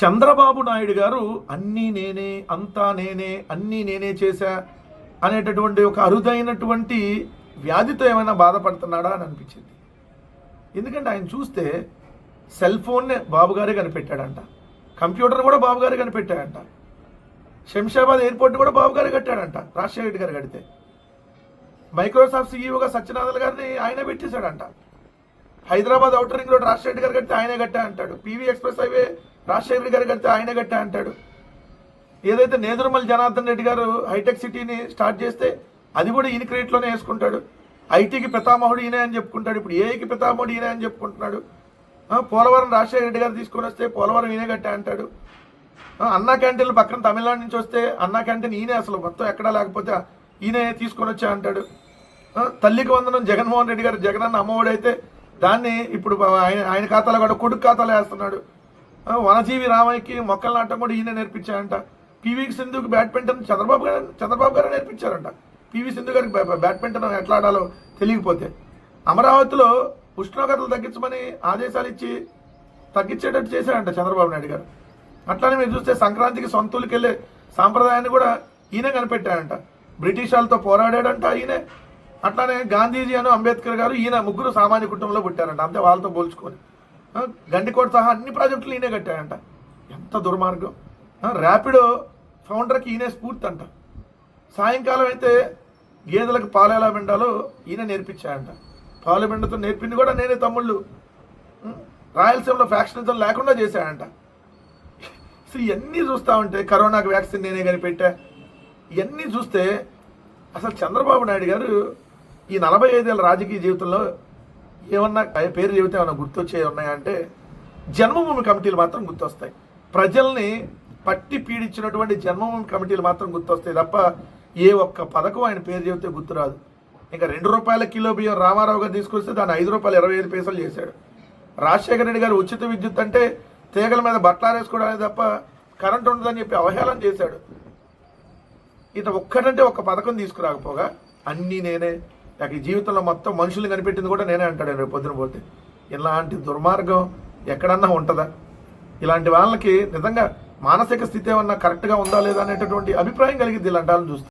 చంద్రబాబు నాయుడు గారు అన్నీ నేనే అంతా నేనే అన్నీ నేనే చేశా అనేటటువంటి ఒక అరుదైనటువంటి వ్యాధితో ఏమైనా బాధపడుతున్నాడా అని అనిపించింది. ఎందుకంటే ఆయన చూస్తే సెల్ ఫోన్నే బాబుగారే కనిపెట్టాడంట. కంప్యూటర్ కూడా బాబుగారే కనిపెట్టాడంట. శంషాబాద్ ఎయిర్పోర్ట్ కూడా బాబుగారే కట్టాడంట రాజశేఖర్ రెడ్డి గారు కడితే. మైక్రోసాఫ్ట్ సీఈఓగా సత్యనాథల్ గారిని ఆయన పెట్టేశాడంట. Hyderabad outer ring road Rajasekhar గారు కడితే ఆయనే కట్టా అంటాడు. పీవీ ఎక్స్ప్రెస్ హైవే రాజశేఖర్ గారు కడితే ఆయనే కట్టా అంటాడు. ఏదైతే నేదురుమల్ జనార్దన్ రెడ్డి గారు హైటెక్ సిటీని స్టార్ట్ చేస్తే అది కూడా ఈయన క్రెడిట్లోనే వేసుకుంటాడు. ఐటీకి పితామహుడు ఈయనే అని చెప్పుకుంటాడు. ఇప్పుడు ఏఐకి పితామహుడు ఈయనే అని చెప్పుకుంటున్నాడు. పోలవరం రాజశేఖర రెడ్డి గారు తీసుకొని వస్తే పోలవరం ఈయనే కట్టా అంటాడు. అన్నా క్యాంటీన్లు పక్కన తమిళనాడు నుంచి వస్తే అన్నా క్యాంటీన్ ఈయనే అసలు మొత్తం ఎక్కడా లేకపోతే ఈయనే తీసుకొని వచ్చా అంటాడు. తల్లికి వందనం జగన్మోహన్ రెడ్డి గారు జగనన్న అమ్మఒడి అయితే దాన్ని ఇప్పుడు ఆయన ఆయన ఖాతాలో కూడా కొడుకు ఖాతాలో వేస్తున్నాడు. వనజీవి రామయ్యకి మొక్కలు నాటం కూడా ఈయన నేర్పించారంట పివి సింధుకి బ్యాడ్మింటన్ చంద్రబాబు గారు చంద్రబాబు గారు నేర్పించారంట. పివి సింధు గారికి బ్యాడ్మింటన్ ఎట్లా ఆడాలో తెలియకపోతే. అమరావతిలో ఉష్ణోగ్రతలు తగ్గించమని ఆదేశాలు ఇచ్చి తగ్గించేటట్టు చేశారంట చంద్రబాబు నాయుడు గారు. అట్లానే మీరు చూస్తే సంక్రాంతికి సొంతూరుకి వెళ్ళే సాంప్రదాయాన్ని కూడా ఈయన కనిపెట్టాడంట. బ్రిటిష్ వాళ్ళతో పోరాడాడంట ఈయనే. అట్లానే గాంధీజీ అను అంబేద్కర్ గారు ఈయన ముగ్గురు సామాన్య కుటుంబంలో పుట్టారంట. అంతే వాళ్ళతో పోల్చుకొని. గండికోట సహా అన్ని ప్రాజెక్టులు ఈయనే కట్టాడంట ఎంత దుర్మార్గం. ర్యాపిడో ఫౌండర్కి ఈయనే స్ఫూర్తి అంట సాయంకాలం అయితే గేదెలకు పాలు ఎలా పిండాలో ఈయన నేర్పించాడంట పాలు పిండతో నేర్పింది కూడా నేనే తమ్ముళ్ళు. రాయలసీమలో ఫ్యాక్షనిజం లేకుండా చేశాడంట అసలు ఇవన్నీ చూస్తా ఉంటే కరోనాకు వ్యాక్సిన్ నేనే కనిపెట్టా ఇవన్నీ చూస్తే అసలు చంద్రబాబు నాయుడు గారు ఈ నలభై ఐదేళ్ళ రాజకీయ జీవితంలో ఏమన్నా పేరు చెబితే ఏమన్నా గుర్తొచ్చే ఉన్నాయంటే జన్మభూమి కమిటీలు మాత్రం గుర్తొస్తాయి. ప్రజల్ని పట్టి పీడించినటువంటి జన్మభూమి కమిటీలు మాత్రం గుర్తొస్తాయి తప్ప ఏ ఒక్క పథకం ఆయన పేరు చెబితే గుర్తురాదు. ఇంకా రెండు రూపాయల కిలో బియ్యం రామారావు గారు తీసుకొస్తే దాన్ని ఐదు రూపాయలు ఇరవై ఐదు పైసలు చేశాడు. రాజశేఖర రెడ్డి గారు ఉచిత విద్యుత్ అంటే తీగల మీద బట్టలారేసుకోవడానికి తప్ప కరెంట్ ఉండదని చెప్పి అవహేళన చేశాడు. ఇట ఒక్కటంటే ఒక్క పథకం తీసుకురాకపోగా అన్నీ నేనే. నాకు ఈ జీవితంలో మొత్తం మనుషుల్ని కనిపెట్టింది కూడా నేనే అంటాడు రేపు పొద్దున పోతే. ఇలాంటి దుర్మార్గం ఎక్కడన్నా ఉంటుందా? ఇలాంటి వాళ్ళకి నిజంగా మానసిక స్థితి ఏమన్నా కరెక్ట్గా ఉందా లేదా అనేటటువంటి అభిప్రాయం కలిగింది ఇలాంటి వాళ్ళని చూస్తే.